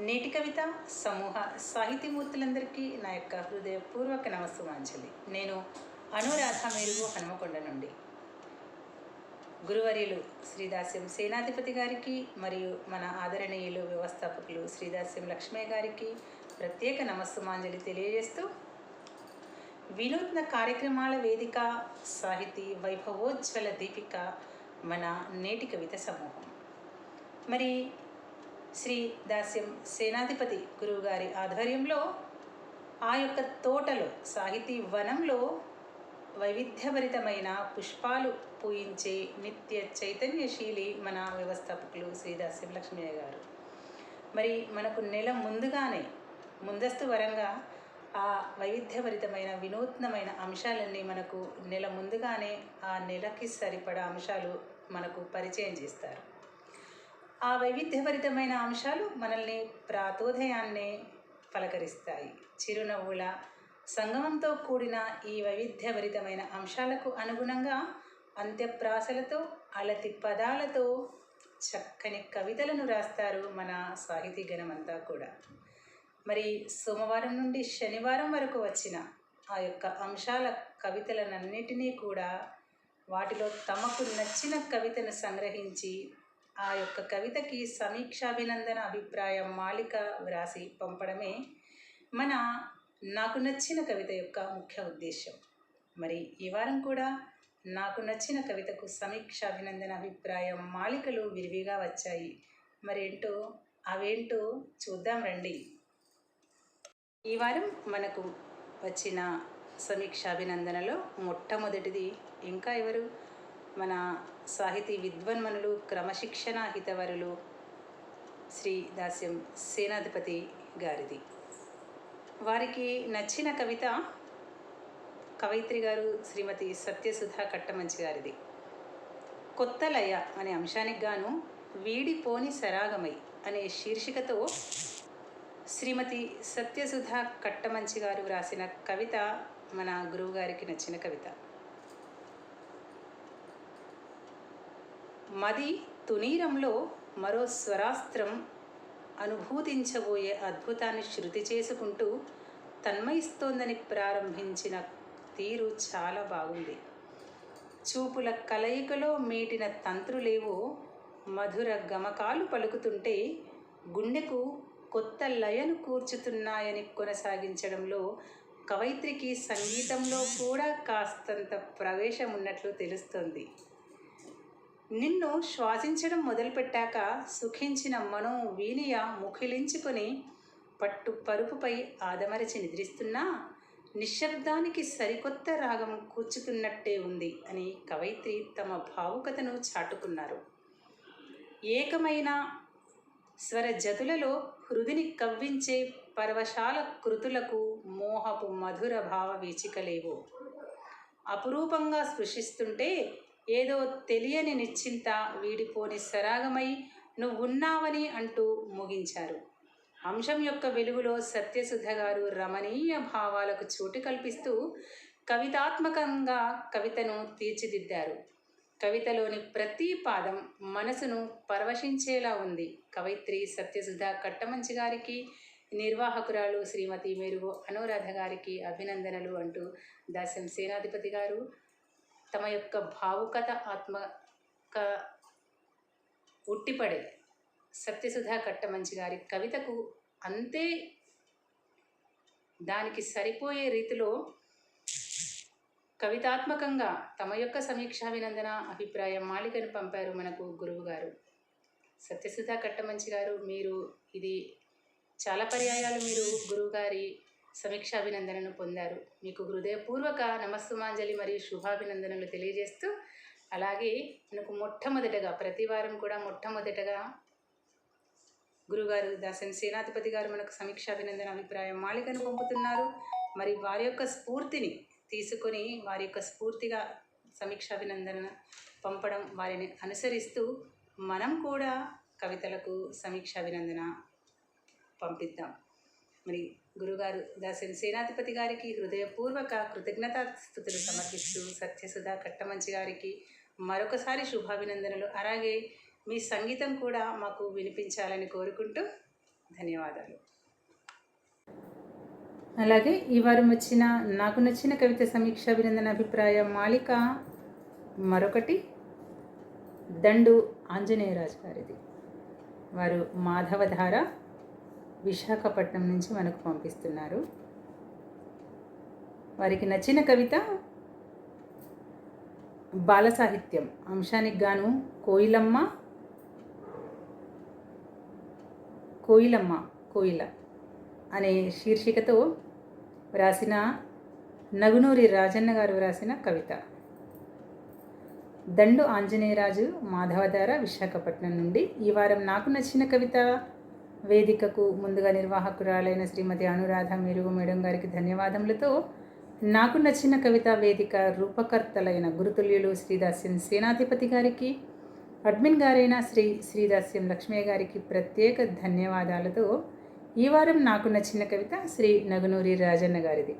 నేటి కవిత సమూహ సాహితీమూర్తులందరికీ నా యొక్క హృదయపూర్వక నమస్సుమాంజలి. నేను అనురాధ మెరుగు హనుమకొండ నుండి. గురువర్యులు శ్రీదాస్యం సేనాధిపతి గారికి మరియు మన ఆదరణీయులు వ్యవస్థాపకులు శ్రీదాస్యం లక్ష్మయ్య గారికి ప్రత్యేక నమస్సుమాంజలి తెలియజేస్తూ వినూత్న కార్యక్రమాల వేదిక సాహితీ వైభవోజ్వల దీపిక మన నేటి కవిత సమూహం. మరి శ్రీ దాస్యం సేనాధిపతి గురువుగారి ఆధ్వర్యంలో ఆ యొక్క తోటలో సాహితీ వనంలో వైవిధ్యభరితమైన పుష్పాలు పూయించే నిత్య చైతన్యశీలి మన వ్యవస్థాపకులు శ్రీ దాస్యం లక్ష్మయ్య గారు. మరి మనకు నెల ముందుగానే ముందస్తు వరంగా ఆ వైవిధ్యభరితమైన వినూత్నమైన అంశాలన్నీ మనకు నెల ముందుగానే ఆ నెలకి సరిపడా అంశాలు మనకు పరిచయం చేస్తారు. ఆ వైవిధ్యభరితమైన అంశాలు మనల్ని ప్రాతోదయాన్నే పలకరిస్తాయి. చిరునవ్వుల సంగమంతో కూడిన ఈ వైవిధ్యభరితమైన అంశాలకు అనుగుణంగా అంత్యప్రాసలతో అలతి పదాలతో చక్కని కవితలను రాస్తారు మన సాహితీ గణమంతా కూడా. మరి సోమవారం నుండి శనివారం వరకు వచ్చిన ఆ యొక్క అంశాల కవితలనన్నిటినీ కూడా వాటిలో తమకు నచ్చిన కవితను సంగ్రహించి ఆ యొక్క కవితకి సమీక్షాభినందన అభిప్రాయం మాలిక వ్రాసి పంపడమే మన నాకు నచ్చిన కవిత యొక్క ముఖ్య ఉద్దేశం మరి ఈ వారం కూడా నాకు నచ్చిన కవితకు సమీక్షాభినందన అభిప్రాయం మాలికలు విరివిగా వచ్చాయి. మరేంటో అవేంటో చూద్దాం రండి. ఈ వారం మనకు వచ్చిన సమీక్షాభినందనలో మొట్టమొదటిది ఇంకా ఎవరు? మన సాహితీ విద్వన్మనులు క్రమశిక్షణ హితవరులు శ్రీ దాస్యం సేనాధిపతి గారిది. వారికి నచ్చిన కవిత కవయిత్రి గారు శ్రీమతి సత్యసుధ కట్టమంచి గారిది. కొత్త లయ అనే అంశానికి గాను వీడిపోని సరాగమై అనే శీర్షికతో శ్రీమతి సత్యసుధ కట్టమంచి గారు వ్రాసిన కవిత మన గురువు గారికి నచ్చిన కవిత. మది తునీరంలో మరో స్వరాస్త్రం అనుభూతించబోయే అద్భుతాన్ని శృతి చేసుకుంటూ తన్మయిస్తోందని ప్రారంభించిన తీరు చాలా బాగుంది. చూపుల కలయికలో మీటిన తంత్రులేవో మధుర గమకాలు పలుకుతుంటే గుండెకు కొత్త లయను కూర్చుతున్నాయని కొనసాగించడంలో కవయిత్రికి సంగీతంలో కూడా కాస్తంత ప్రవేశం ఉన్నట్లు తెలుస్తోంది. నిన్ను శ్వాసించడం మొదలుపెట్టాక సుఖించిన మనో వీనియ ముఖిలించుకొని పట్టు పరుపుపై ఆదమరచి నిద్రిస్తున్నా నిశ్శబ్దానికి సరికొత్త రాగం కూర్చుతున్నట్టే ఉంది అని కవయిత్రి తమ భావుకతను చాటుకున్నారు. ఏకమైన స్వర జతులలో హృదిని కవ్వించే పర్వశాల కృతులకు మోహపు మధుర భావ వీచికలేవు. అపురూపంగా స్పృశిస్తుంటే ఏదో తెలియని నిశ్చింత వీడిపోని సరాగమై నువ్వున్నావని అంటూ ముగించారు. అంశం యొక్క వెలుగులో సత్యసుధ గారు రమణీయ భావాలకు చోటు కల్పిస్తూ కవితాత్మకంగా కవితను తీర్చిదిద్దారు. కవితలోని ప్రతి పాదం మనసును పరవశించేలా ఉంది. కవయిత్రి సత్యసుధ కట్టమంచి గారికి నిర్వాహకురాలు శ్రీమతి మెరుగు అనురాధ గారికి అభినందనలు అంటూ దాసం సేనాధిపతి గారు తమ యొక్క భావుకత ఆత్మక ఉట్టిపడే సత్యసుధా కట్టమంచి గారి కవితకు అంతే దానికి సరిపోయే రీతిలో కవితాత్మకంగా తమ యొక్క సమీక్షాభినందన అభిప్రాయం మాలికను పంపారు మనకు గురువు గారు సత్యసుధా కట్టమంచి గారు మీరు ఇది చాలా పర్యాయాలు మీరు గురువుగారి సమీక్షాభినందనను పొందారు. మీకు హృదయపూర్వక నమస్సుమాంజలి మరియు శుభాభినందనలు తెలియజేస్తూ అలాగే మనకు మొట్టమొదటగా ప్రతి వారం కూడా మొట్టమొదటగా గురుగారు దాసన్ సేనాధిపతి గారు మనకు సమీక్షాభినందన అభిప్రాయం మాలికను పంపుతున్నారు. మరి వారి యొక్క స్ఫూర్తిని తీసుకొని వారి యొక్క స్ఫూర్తిగా సమీక్షాభినందన పంపడం వారిని అనుసరిస్తూ మనం కూడా కవితలకు సమీక్షాభినందన పంపిద్దాం. మరి గురుగారు దాసరి సేనాధిపతి గారికి హృదయపూర్వక కృతజ్ఞతాస్థుతులు సమర్పిస్తూ సత్యసుధ కట్టమంచి గారికి మరొకసారి శుభాభినందనలు. అలాగే మీ సంగీతం కూడా మాకు వినిపించాలని కోరుకుంటూ ధన్యవాదాలు. అలాగే ఈ వారం వచ్చిన నాకు నచ్చిన కవిత సమీక్ష అభినందన అభిప్రాయ మాలిక మరొకటి దండు ఆంజనేయరాజు గారిది. వారు మాధవధార విశాఖపట్నం నుంచి మనకు పంపిస్తున్నారు. వారికి నచ్చిన కవిత బాల సాహిత్యం అంశానికి గాను కోయిలమ్మ కోయిలమ్మ కోయిల అనే శీర్షికతో వ్రాసిన నగునూరి రాజన్న గారు వ్రాసిన కవిత. దండు ఆంజనేయరాజు మాధవధార విశాఖపట్నం నుండి ఈ వారం నాకు నచ్చిన కవిత వేదికకు ముందుగా నిర్వాహకురాలైన శ్రీమతి అనురాధ మెరుగు మేడం గారికి ధన్యవాదములతో నాకు నచ్చిన కవిత వేదిక రూపకర్తలైన గురుతుల్యులు శ్రీదాస్యం సేనాధిపతి గారికి అడ్మిన్ గారైన శ్రీ శ్రీదాస్యం లక్ష్మయ్య గారికి ప్రత్యేక ధన్యవాదాలతో ఈ వారం నాకు నచ్చిన కవిత శ్రీ నగునూరి రాజన్న గారిది.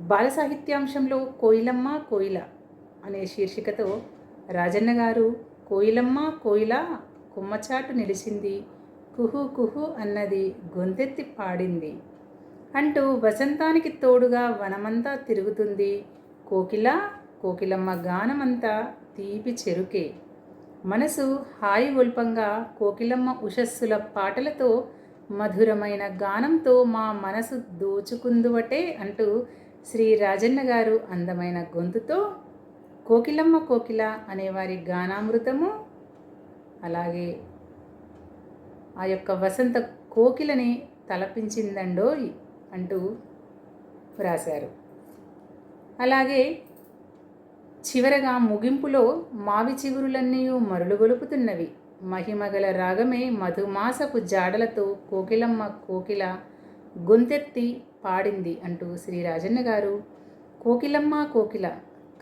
బాల సాహిత్యాంశంలో కోయిలమ్మ కోయిల అనే శీర్షికతో రాజన్న గారు కోయిలమ్మ కోయిల కుమ్మచాటు నిలిచింది కుహు కుహు అన్నది గొంతెత్తి పాడింది. అంటూ వసంతానికి తోడుగా వనమంతా తిరుగుతుంది. కోకిల కోకిలమ్మ గానమంతా తీపి చెరుకే. మనసు హాయి గొల్పంగా కోకిలమ్మ ఉషస్సుల పాటలతో మధురమైన గానంతో మా మనసు దోచుకుందువటే అంటూ శ్రీ రాజన్న గారు అందమైన గొంతుతో కోకిలమ్మ కోకిల అనేవారి గానామృతము అలాగే ఆ యొక్క వసంత కోకిలని తలపించిందండోయ్ అంటూ వ్రాశారు అలాగే చివరగా ముగింపులో మావి చిగురులన్నీ మరులుగొలుపుతున్నవి. మహిమగల రాగమే మధుమాసపు జాడలతో కోకిలమ్మ కోకిల గొంతెత్తి పాడింది అంటూ శ్రీ రాజన్న గారు కోకిలమ్మ కోకిల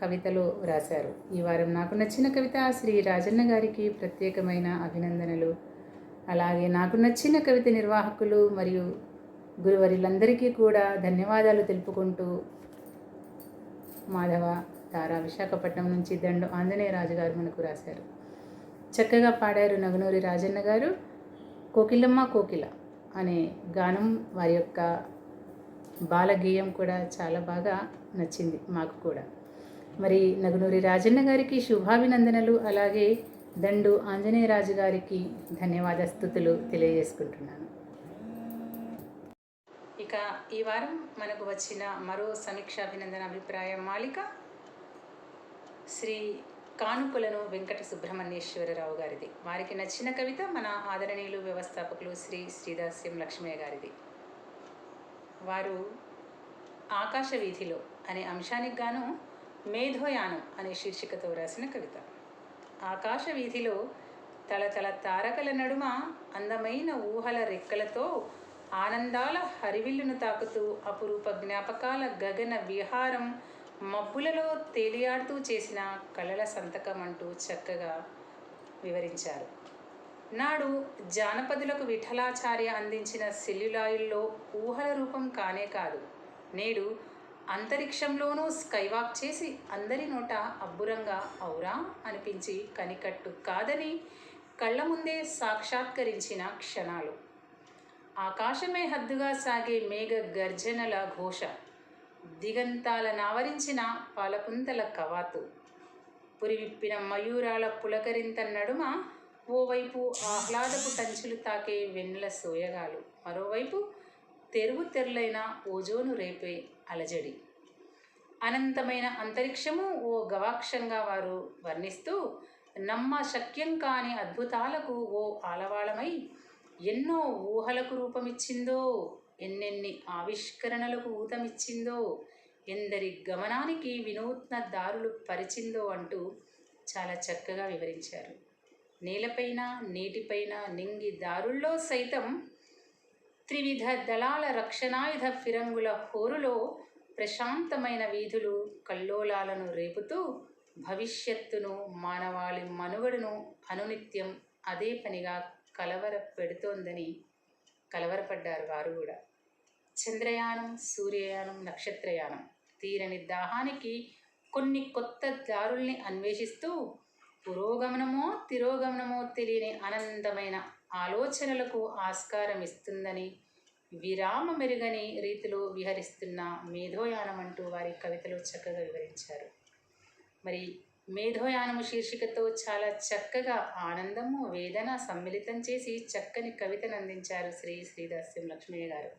కవితలో వ్రాశారు ఈ వారం నాకు నచ్చిన కవిత శ్రీ రాజన్న గారికి ప్రత్యేకమైన అభినందనలు. అలాగే నాకు నచ్చిన కవిత నిర్వాహకులు మరియు గురువరులందరికీ కూడా ధన్యవాదాలు తెలుపుకుంటూ మాధవ తారా విశాఖపట్నం నుంచి దండు ఆంజనేయ గారు మనకు రాశారు. చక్కగా పాడారు నగనూరి రాజన్న గారు. కోకిలమ్మ కోకిల అనే గానం వారి యొక్క బాలగేయం కూడా చాలా బాగా నచ్చింది మాకు కూడా. మరి నగనూరి రాజన్న గారికి శుభాభినందనలు. అలాగే దండు ఆంజనేయరాజు గారికి ధన్యవాద స్థుతులు తెలియజేసుకుంటున్నాను. ఇక ఈ వారం మనకు వచ్చిన మరో సమీక్షాభినందన అభిప్రాయ మాలిక శ్రీ కానుకలను వెంకట సుబ్రహ్మణ్యేశ్వరరావు గారిది. వారికి నచ్చిన కవిత మన ఆదరణీయులు వ్యవస్థాపకులు శ్రీ శ్రీదాస్యం లక్ష్మయ్య గారిది. వారు ఆకాశ వీధిలో అనే అంశానికి గాను మేధోయానం అనే శీర్షికతో రాసిన కవిత. ఆకాశ వీధిలో తలతల తారకల నడుమ అందమైన ఊహల రెక్కలతో ఆనందాల హరివిల్లును తాకుతూ అపురూప జ్ఞాపకాల గగన విహారం మబ్బులలో తేలియాడుతూ చేసిన కళల సంతకం అంటూ చక్కగా వివరించారు. నాడు జానపదులకు విఠలాచార్య అందించిన సెల్యులాయిల్లో ఊహల రూపం కానే కాదు. నేడు అంతరిక్షంలోనూ స్కైవాక్ చేసి అందరి నోట అబ్బురంగా ఔరా అనిపించి కనికట్టు కాదని కళ్ళ ముందే సాక్షాత్కరించిన క్షణాలు. ఆకాశమే హద్దుగా సాగే మేఘ గర్జనల ఘోష దిగంతాల నావరించిన పాలపుంతల కవాతు. పురివిప్పిన మయూరాల పులకరింత నడుమ ఓవైపు ఆహ్లాదపు టంచులు తాకే వెన్నెల సోయగాలు. మరోవైపు తెరువు తెరలైన ఓజోను రేపే అలజడి. అనంతమైన అంతరిక్షము ఓ గవాక్షంగా వారు వర్ణిస్తూ నమ్మ శక్యం కాని అద్భుతాలకు ఓ ఆలవాళమై ఎన్నో ఊహలకు రూపమిచ్చిందో ఎన్నెన్ని ఆవిష్కరణలకు ఊతమిచ్చిందో ఎందరి గమనానికి వినూత్న దారులు పరిచిందో అంటూ చాలా చక్కగా వివరించారు. నేలపైన నీటిపైన నింగి దారుల్లో సైతం త్రివిధ దళాల రక్షణాయుధ ఫిరంగుల హోరులో ప్రశాంతమైన వీధులు కల్లోలాలను రేపుతూ భవిష్యత్తును మానవాళి మనుగడను అనునిత్యం అదే పనిగా కలవర పెడుతోందని కలవరపడ్డారు వారు కూడా. చంద్రయానం సూర్యయానం నక్షత్రయానం తీరని దాహానికి కొన్ని కొత్త దారుల్ని అన్వేషిస్తూ పురోగమనమో తిరోగమనమో తెలియని ఆనందమైన ఆలోచనలకు ఆస్కారం ఇస్తుందని విరామ మెరుగని రీతిలో విహరిస్తున్న మేధోయానం అంటూ వారి కవితలో చక్కగా వివరించారు. మరి మేధోయానము శీర్షికతో చాలా చక్కగా ఆనందము వేదన సమ్మిళితం చేసి చక్కని కవితను అందించారు శ్రీ శ్రీదాస్యం లక్ష్మయ్య గారు.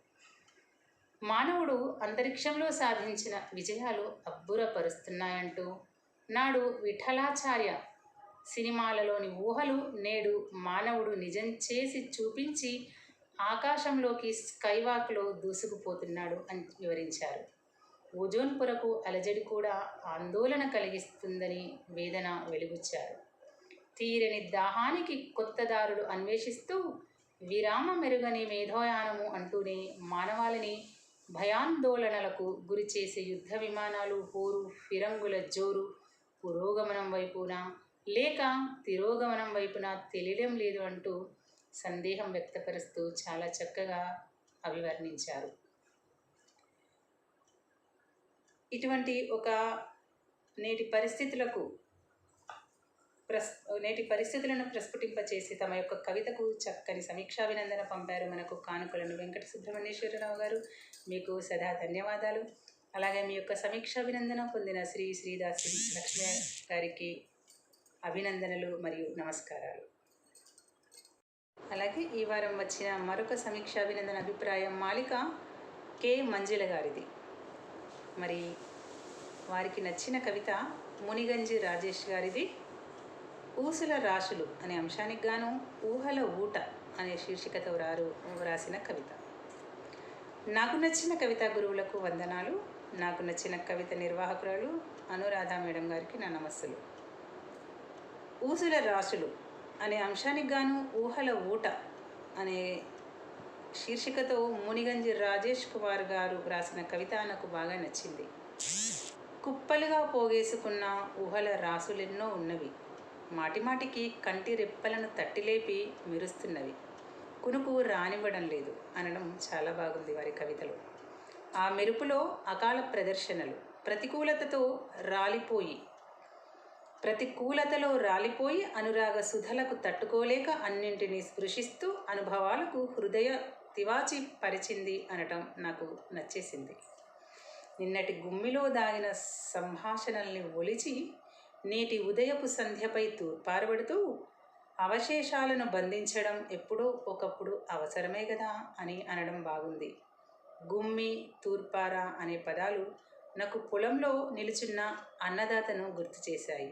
మానవుడు అంతరిక్షంలో సాధించిన విజయాలు అబ్బురపరుస్తున్నాయంటూ నాడు విఠలాచార్య సినిమాలలోని ఊహలు నేడు మానవుడు నిజం చేసి చూపించి ఆకాశంలోకి స్కైవాక్లో దూసుకుపోతున్నాడు అని వివరించారు. ఓజోన్ పొరకు అలజడి కూడా ఆందోళన కలిగిస్తుందని వేదన వెలుగుచ్చారు. తీరని దాహానికి కొత్త దారులు అన్వేషిస్తూ విరామ మెరుగని మేధోయానము అంటూనే మానవాళిని భయాందోళనలకు గురిచేసే యుద్ధ విమానాలు పోరు ఫిరంగుల జోరు పురోగమనం వైపున లేక తిరోగమనం వైపున తెలియడం లేదు అంటూ సందేహం వ్యక్తపరుస్తూ చాలా చక్కగా అభివర్ణించారు. ఇటువంటి ఒక నేటి పరిస్థితులకు ప్రస్ నేటి పరిస్థితులను ప్రస్ఫుటింపచేసి తమ యొక్క కవితకు చక్కని సమీక్షాభినందన పంపారు మనకు కానుకలను వెంకట సుబ్రహ్మణ్యేశ్వరరావు గారు. మీకు సదా ధన్యవాదాలు. అలాగే మీ యొక్క సమీక్షాభినందన పొందిన శ్రీ శ్రీదాసి లక్ష్మి గారికి అభినందనలు మరియు నమస్కారాలు. అలాగే ఈ వారం వచ్చిన మరొక సమీక్ష అభినందన అభిప్రాయం మాలిక కె. మంజుల గారిది. మరి వారికి నచ్చిన కవిత మునిగంజి రాజేష్ గారిది. ఊసుల రాశులు అనే అంశానికి గాను ఊహల ఊట అనే శీర్షికతో రారు వ్రాసిన కవిత. నాకు నచ్చిన కవితా గురువులకు వందనాలు. నాకు నచ్చిన కవిత నిర్వాహకురాలు అనురాధ మేడం గారికి నా నమస్సులు. ఊసుల రాశులు అనే అంశానికి గాను ఊహల ఊట అనే శీర్షికతో మునిగంజి రాజేష్ కుమార్ గారు రాసిన కవిత నాకు బాగా నచ్చింది. కుప్పలుగా పోగేసుకున్న ఊహల రాసులెన్నో ఉన్నవి. మాటిమాటికి కంటి రెప్పలను తట్టిలేపి మెరుస్తున్నవి. కునుకు రానివ్వడం లేదు అనడం చాలా బాగుంది వారి కవితలో. ఆ మెరుపులో అకాల ప్రదర్శనలు ప్రతికూలతతో రాలిపోయి ప్రతికూలతలో రాలిపోయి అనురాగ సుధలకు తట్టుకోలేక అన్నింటినీ స్పృశిస్తూ అనుభవాలకు హృదయ తివాచి పరిచింది అనటం నాకు నచ్చేసింది. నిన్నటి గుమ్మిలో దాగిన సంభాషణల్ని ఒలిచి నేటి ఉదయపు సంధ్యపై తూర్పారబడుతూ అవశేషాలను బంధించడం ఎప్పుడో ఒకప్పుడు అవసరమే కదా అని అనడం బాగుంది. గుమ్మి తూర్పార అనే పదాలు నాకు పొలంలో నిలుచున్న అన్నదాతను గుర్తు చేశాయి.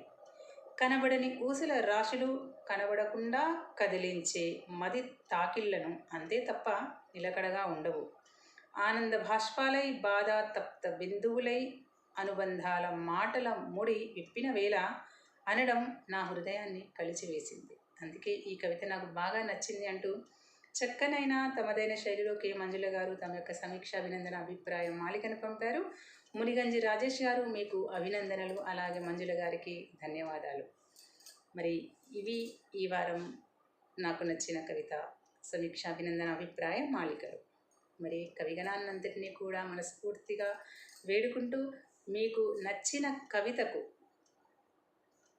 కనబడని ఊసల రాశులు కనబడకుండా కదిలించే మది తాకిళ్ళను అంతే తప్ప నిలకడగా ఉండవు. ఆనంద భాష్పాలై బాధ తప్త బిందువులై అనుబంధాల మాటల ముడి విప్పిన వేళ అనడం నా హృదయాన్ని కలిచివేసింది. అందుకే ఈ కవిత నాకు బాగా నచ్చింది అంటూ చక్కనైన తమదైన శైలిలో కే మంజుల గారు తమ యొక్క సమీక్ష అభినందన అభిప్రాయం మాలికను పంపారు. మునిగంజి రాజేష్ గారు మీకు అభినందనలు అలాగే మంజుల గారికి ధన్యవాదాలు. మరి ఇవి ఈ వారం నాకు నచ్చిన కవిత సమీక్ష అభినందన అభిప్రాయం మాలికలు మరి కవిగణాన్నంతటినీ కూడా మనస్ఫూర్తిగా వేడుకుంటూ మీకు నచ్చిన కవితకు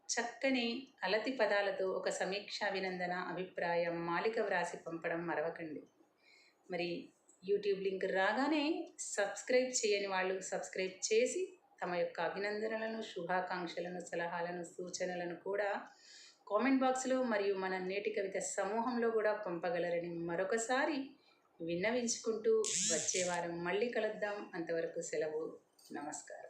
చక్కని అలతి పదాలతో ఒక సమీక్ష అభినందన అభిప్రాయం మాలిక వ్రాసి పంపడం మరవకండి. మరి యూట్యూబ్ లింక్ రాగానే సబ్స్క్రైబ్ చేయని వాళ్ళు సబ్స్క్రైబ్ చేసి తమ యొక్క అభినందనలను శుభాకాంక్షలను సలహాలను సూచనలను కూడా కామెంట్ బాక్స్లో మరియు మన నేటి కవిత సమూహంలో కూడా పంపగలరని మరొకసారి విన్నవించుకుంటూ వచ్చే వారం మళ్ళీ కలుద్దాం. అంతవరకు సెలవు. నమస్కారం.